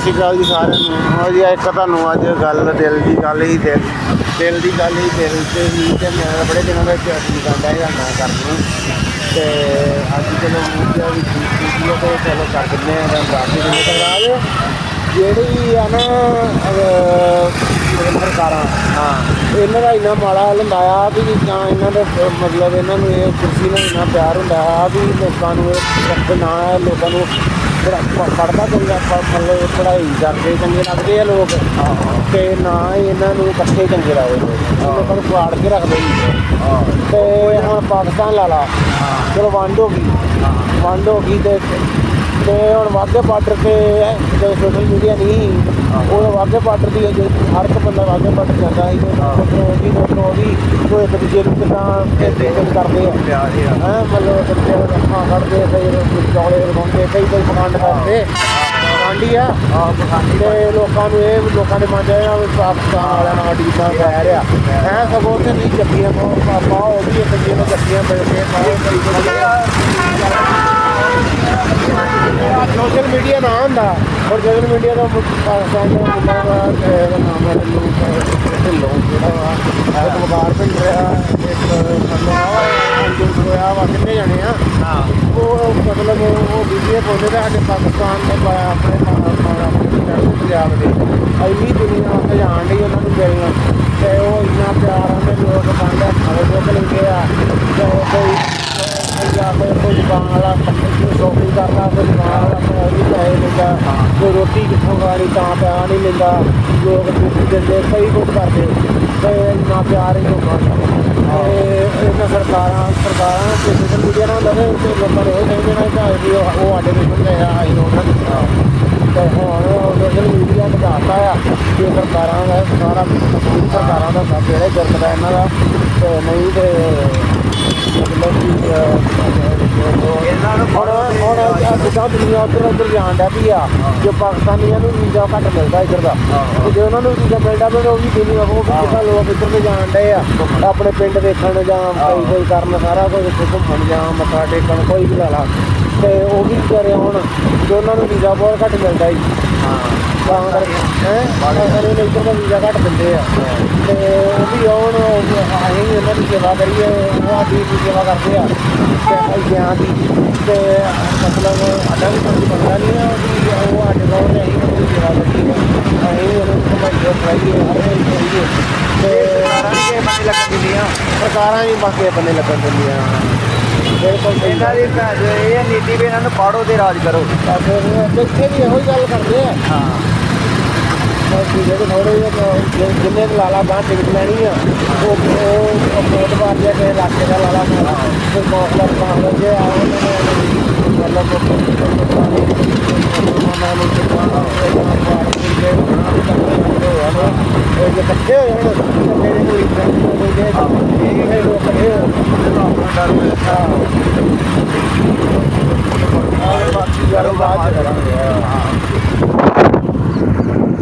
ਸ਼੍ਰੀ ਅਕਾਲ ਜੀ ਸਾਰਿਆਂ ਨੂੰ। ਹਾਂ ਜੀ, ਇੱਕ ਤੁਹਾਨੂੰ ਅੱਜ ਗੱਲ, ਦਿਲ ਦੀ ਗੱਲ ਹੀ ਦਿਲ ਦਿਲ ਦੀ ਗੱਲ ਹੀ ਦਿਲ ਤੇ ਹੀ ਤੇ ਮੈਂ ਬੜੇ ਦਿਨਾਂ ਦਾ ਚਾਹੀ ਗੰਦਾ ਹੈ ਨਾ। ਕਰਨ ਤੇ ਅੱਜ ਚਲੋ ਮੀਡੀਆ ਵੀ ਠੀਕ ਹੈ ਤੇ ਚਲੋ ਕਰ ਦਿੰਦੇ ਆ ਤਾਂ ਰਾਤੀ ਦੇ ਜਿਹੜੀ ਆ ਨਾ ਸਰਕਾਰਾਂ ਹਾਂ। ਇਹਨਾਂ ਦਾ ਇੰਨਾ ਮਾੜਾ ਹਾਲ ਹੁੰਦਾ ਆ ਵੀ ਜਾਂ ਇਹਨਾਂ ਦਾ ਮਤਲਬ ਇਹਨਾਂ ਨੂੰ ਇਹ ਕੁਰਸੀ ਨਾਲ ਇੰਨਾ ਪਿਆਰ ਹੁੰਦਾ ਆ ਵੀ ਲੋਕਾਂ ਨੂੰ ਇਹ ਨਾ ਲੋਕਾਂ ਨੂੰ ਪੜਦਾ ਚੰਗਾ ਮਤਲਬ ਪੜ੍ਹਾਈ ਕਰਦੇ ਚੰਗੇ ਲੱਗਦੇ ਆ ਲੋਕ। ਤੇ ਨਾ ਇਹਨਾਂ ਨੂੰ ਇਕੱਠੇ ਚੰਗੇ ਲੱਗਦੇ ਲੋਕਾਂ। ਨੂੰ ਪਾੜ ਕੇ ਰੱਖਦੇ ਤੇ ਹੁਣ ਪਾਕਿਸਤਾਨ ਲਾ ਲਾ। ਚਲੋ ਵੰਡ ਹੋ ਗਈ। ਵੰਡ ਹੋ ਗਈ ਤੇ ਤੇ ਹੁਣ ਵਾਘੇ ਬਾਰਡਰ ਤੇ ਜਦੋਂ ਸੋਸ਼ਲ ਮੀਡੀਆ ਨਹੀਂ ਉਹ ਵਾਘੇ ਬਾਰਡਰ ਦੀ ਜੋ ਹਰ ਇੱਕ ਬੰਦਾ ਵਾਘੇ ਬਾਰਡਰ ਜਾਂਦਾ ਸੀ ਉਹ ਵੀ ਉਹ ਵੀ ਉਹ ਇੱਕ ਦੂਜੇ ਨੂੰ ਕਿਦਾਂ ਇੱਜ਼ਤ ਕਰਦੇ ਆ। ਪਿਆਰ ਹੀ। ਹੈ ਮਤਲਬ ਬੱਚੇ ਅੱਖਾਂ ਕੱਢਦੇ ਕਈ ਚੌਲੇ ਲਗਾਉਂਦੇ ਕਈ ਕਈ ਪਖੰਡ ਕਰਦੇ। ਪਖੰਡੀ ਆ। ਆਹ ਪਖੰਡੀ ਤੇ ਲੋਕਾਂ ਨੂੰ ਇਹ ਲੋਕਾਂ ਦੇ ਮਨ 'ਚ ਇਹ ਆ ਵੀ ਪਾਕਿਸਤਾਨ ਵਾਲਿਆਂ ਨਾਲ ਕਿੰਨਾ ਵੈਰ ਆ ਹੈ ਸਗੋਂ ਉੱਥੇ ਨਹੀਂ ਜੱਫੀਆਂ ਪਾਪਾ ਉਹ ਵੀ ਇੱਕ ਦੂਜੇ ਨੂੰ ਜੱਫੀਆਂ ਮਿਲ ਕੇ ਕਈ ਮੀਡੀਆ ਨਾ ਹੁੰਦਾ ਪਰ ਸੋਸ਼ਲ ਮੀਡੀਆ ਦਾ ਪਾਕਿਸਤਾਨ ਦਾ ਮੁੰਡਾ ਤੇ ਇਹਦਾ ਨਾਮ ਹੈ ਢਿੱਲੋਂ ਢਿੱਲੋਂ ਜਿਹੜਾ ਵਾ ਇੱਕ ਵਕਾਰ ਪਿੰਡ ਰਿਹਾ ਇੱਕ ਸਾਨੂੰ ਆ ਅੰਜੂ ਹੋਇਆ ਵਾ ਕਿੰਨੇ ਜਾਣੇ ਆ। ਹਾਂ। ਉਹ ਮਤਲਬ ਉਹ ਵੀਡੀਓ ਪਾਉਂਦੇ ਤੇ ਸਾਡੇ ਪਾਕਿਸਤਾਨ ਦੇ ਪਾ- ਆਪਣੇ ਆਪਣੇ ਪੰਜਾਬ ਦੇ ਇੰਨੀ ਦੁਨੀਆ ਉੱਥੇ ਜਾਣ ਡਈ ਉਹਨਾਂ ਨੂੰ ਮਿਲਣ ਤੇ ਉਹ ਇੰਨਾ ਪਿਆਰ ਆਉਂਦੇ ਲੋਕ ਬੰਦੇ ਖਾਲੇ ਲੋਕ ਲੈਂਦੇ ਆ। ਤੇ ਕੋਈ ਕੋਈ ਜਾਂ ਕੋਈ ਕੋਈ ਦੁਕਾਨ ਵਾਲਾ ਨੌਕਰੀ ਕਰਦਾ ਕੋਈ ਦੁਕਾਨ ਆਪਣਾ ਉਹ ਵੀ ਪੈਸੇ ਲੈਂਦਾ ਕੋਈ ਰੋਟੀ ਕਿੱਥੋਂ ਖਾਣੀ ਤਾਂ ਪਿਆ ਨਹੀਂ ਲੈਂਦਾ ਲੋਕ ਦੁੱਧ ਦਿੰਦੇ ਕਈ ਕੁਝ ਕਰਦੇ। ਤੇ ਇੰਨਾ ਪਿਆਰ ਹੀ ਲੋਕਾਂ ਦਾ। ਤੇ ਇਹਨਾਂ ਸਰਕਾਰਾਂ ਸਰਕਾਰਾਂ ਤੇ ਸੋਸ਼ਲ ਮੀਡੀਆ ਨਾਲ ਲਵੇ ਤੇ ਲੋਕਾਂ ਨੂੰ ਇਹ ਕਹਿੰਦੇ ਨੇ ਕਿ ਵੀ ਉਹ ਉਹ ਸਾਡੇ ਵਿੱਚ ਹੁੰਦੇ ਆ ਅਸੀਂ ਉਹਨਾਂ ਦੇ ਤੇ ਹੁਣ ਸੋਸ਼ਲ ਮੀਡੀਆ ਵਧਾਤਾ ਆ ਕਿ ਸਰਕਾਰਾਂ ਦਾ ਸਾਰਾ, ਸਰਕਾਰਾਂ ਦਾ ਸਭ ਜਿਹੜੇ ਜਰਮਦਾ ਇਹਨਾਂ ਦਾ। ਤੇ ਨਹੀਂ ਤੇ ਇਹਨਾਂ ਨੂੰ ਹੁਣ ਹੁਣ ਜਿੱਦਾਂ ਦੁਨੀਆ ਉੱਧਰ ਉੱਧਰ ਜਾਣ ਵੀ ਆ ਜੋ ਪਾਕਿਸਤਾਨੀਆਂ ਨੂੰ ਵੀਜ਼ਾ ਘੱਟ ਮਿਲਦਾ ਇੱਧਰ ਦਾ ਤੇ ਜੇ ਉਹਨਾਂ ਨੂੰ ਵੀਜ਼ਾ ਮਿਲਦਾ ਫਿਰ ਉਹ ਵੀ ਦੁਨੀਆ ਉਹ ਵੀ ਜਿੱਦਾਂ ਲੋਕ ਇੱਧਰ ਦੇ ਜਾਣ ਡਏ ਆ ਆਪਣੇ ਪਿੰਡ ਦੇਖਣ ਜਾਂ ਕੋਈ ਕੋਈ ਕਰਨ ਸਾਰਾ ਕੁਝ ਘੁੰਮਣ ਜਾਂ ਮੱਥਾ ਟੇਕਣ ਕੋਈ ਵੀ ਲਾ ਲਾ ਤੇ ਉਹ ਵੀ ਕਰੇ ਹੁਣ ਤੇ ਉਹਨਾਂ ਨੂੰ ਵੀਜ਼ਾ ਬਹੁਤ ਘੱਟ ਮਿਲਦਾ ਹੀ ਹਾਂ ਤਾਂ ਕਰਕੇ ਹੈ? ਪਾਕਿਸਤਾਨੀ ਨੇ ਇੱਧਰ ਦਾ ਵੀਜ਼ਾ ਘੱਟ ਦਿੰਦੇ ਆ। ਤੇ ਉਹ ਵੀ ਆਉਣ ਅਸੀਂ ਵੀ ਉਹਨਾਂ ਦੀ ਸੇਵਾ ਕਰੀਏ ਉਹ ਸਾਡੀ ਵੀ ਸੇਵਾ ਕਰਦੇ ਆ। ਤੇ ਅਸੀਂ ਗਿਆਨ ਦੀ ਤੇ ਮਤਲਬ ਸਾਡਾ ਵੀ ਕੋਈ ਬੰਦਾ ਨਹੀਂ ਆ ਵੀ ਉਹ ਸਾਡੇ ਕੋਲ ਨੇ ਅਸੀਂ ਉਹਨਾਂ ਦੀ ਸੇਵਾ ਕਰੀਏ। ਅਸੀਂ ਵੀ ਉਹਨਾਂ ਨੂੰ ਸਮਝੋ ਕਰਾਈਏ ਹਰ ਵਾਰੀ ਕਰੀਏ ਤੇ ਸਰਕਾਰਾਂ ਨੇ ਕਿਸੇ ਬੰਦੇ ਲੱਗਣ ਦਿੰਦੀਆਂ ਸਰਕਾਰਾਂ ਹੀ ਬਾਕੀ ਬੰਨੇ ਲੱਗਣ ਦਿੰਦੀਆਂ। ਬਿਲਕੁਲ ਇਹਨਾਂ ਦੀ ਭੈਣ ਚੋ ਇਹ ਨੀਤੀ ਵੀ ਇਹਨਾਂ ਨੂੰ ਪਾੜੋ ਤੇ ਰਾਜ ਕਰੋ। ਇੱਥੇ ਵੀ ਇਹੋ ਹੀ ਗੱਲ ਕਰਦੇ ਆ ਹਾਂ ਬਾਕੀ ਜਿਹੜੇ ਥੋੜੇ ਜਿਹੇ ਜਿੰਨੇ ਕੁ ਲਾਲਾ ਬਾਹਰ ਟਿਕਟ ਲੈਣੀ ਆ ਉਹ ਉਹ ਵੋਟ ਪਾ ਕੇ ਤੇ ਇਲਾਕੇ ਦਾ ਲਾਲਾ ਮਾਰਾ ਤੇ ਮੌਕਲਾ ਪਾਉਂਦੇ ਜੇ ਆ ਉਹਨਾਂ ਨੇ ਮਤਲਬ ਉਹਨਾਂ ਨੂੰ ਇਕੱਠੇ ਹੋਏ ਹੁਣ। ਮੇਰੇ ਕੋਈ ਇੰਟਰੈਕਟ ਹੋ ਗਏ ਇਹ ਫਿਰ ਉਹ ਇਕੱਠੇ ਹੋ ਆਪਣਾ ਡਰ ਹੋਇਆ। ਹਾਂ। ਬਾਕੀ ਯਾਰ ਬਾਅਦ ਚ ਕਰਾਂਗੇ।